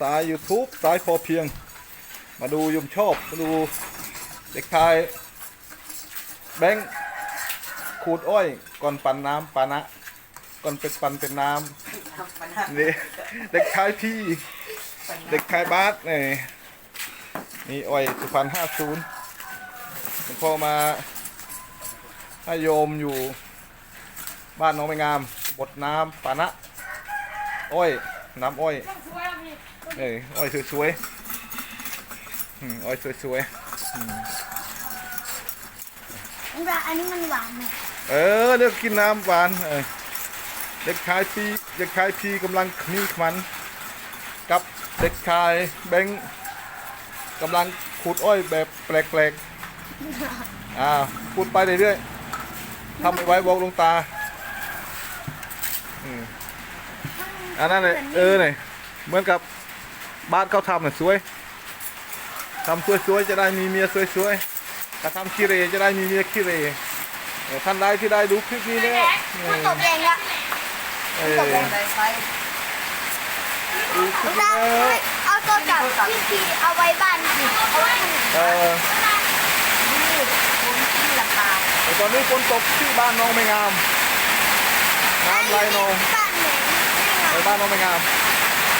สาย YouTube สายพอเพียง มาดูยมชอบ มาดูเด็กชายแบงค์ขูดอ้อย ก่อนปั่นน้ำปานะ ก่อนเป็นปั่นเป็นน้ำนี่เด็กชายพี่ เด็กชายบาสนี่นี่อ้อยสุพรรณห้าศูนย์พอมาให้โยมอยู่บ้านน้องไม่งาม บดน้ำปานะ อ้อย น้ำอ้อย เอ้ยอ้อยสวยๆอืมอ้อยสวยอันนี้อันนี้มันหวานไหมๆเออเลือกกินน้ำหวานเออเด็กชายพีเด็กชายพีกำลังขมีขมัน กับเด็กชายแบงค์กำลังขูดอ้อยแบบแปลกๆอ่าพูดไปเรื่อยๆทำไม่ไว้บอกหลวงตาอืมอันนั้นเลยเออเนี่ย เหมือนกับบ้านเขาทำน่ะสวยทำสวยๆจะได้มีเมียสวยๆถ้าทำขี้เหรจะได้มีเมียขี้เหรเออท่านใดที่ได้ดูคลิปนี้แล้วมันตกแดงละเอตอกแดงดูคลิปแล้นี้วแล้วเอาตัวจับที่ทีเอาไว้บ้านเอาไว้ข้างหลังเออนี่ผมที่ราคาแต่ตอนนี้ฝนตกที่บ้านน้องไม่งามน้ำไหลนองบ้านไหนไปบ้านน้องไม่งาม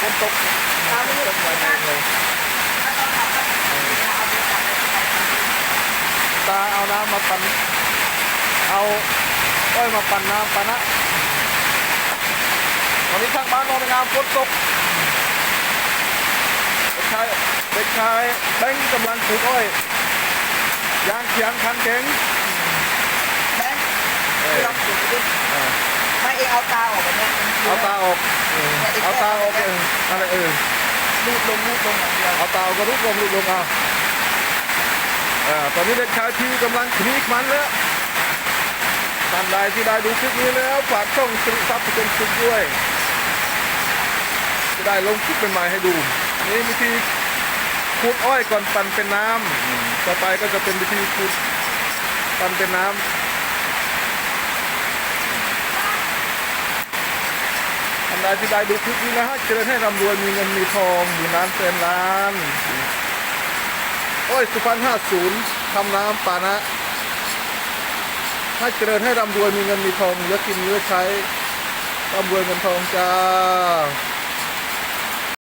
ฝนตกน้ำตกไหลนองเลยตาเอาน้ำมาปั่นเอาอ้อยมาปั่นน้ำปั่นนะตอนนี้ทางบ้านนองไม่งามฝนตกเด็กชายเด็กชายแบงค์กำลังปลูกอ้อยยางเขียงคันเก่งแบงค์เออลองดูดิไม่เองเอาตาออกแบบเนี้ยเอาตาออกเออเอาตาออกเอออะไรเออลูดลงลูดลงอย่างเดียวเอาตาออกก็ลุกลงลุกลงเอาเออตอนนี้เด็กชายพี่กำลังคลีกมันแล้วท่านใดที่ได้ดูคลิปนี้แล้วฝากช่องสิริทรัพย์เป็นคลิปด้วย จะได้ลงคลิปใหม่ๆให้ดู นี่วิธีขูดอ้อยก่อนปั่นเป็นน้ำอืมต่อไปก็จะเป็นวิธีขูดปั่นเป็นน้ำายพี่ได้ดูคลิปนี้นะฮะเจริญให้ร่ำรวยมีเงินมีทองมีล้านเป็นร้าน โอ้ยสุพรรณห้าศูนย์ทำน้ำปานะให้เจริญให้ร่ำรวยมีเงินมีทองเยอะกินเยอะใช้ร่ำรวยเงินทองจ้า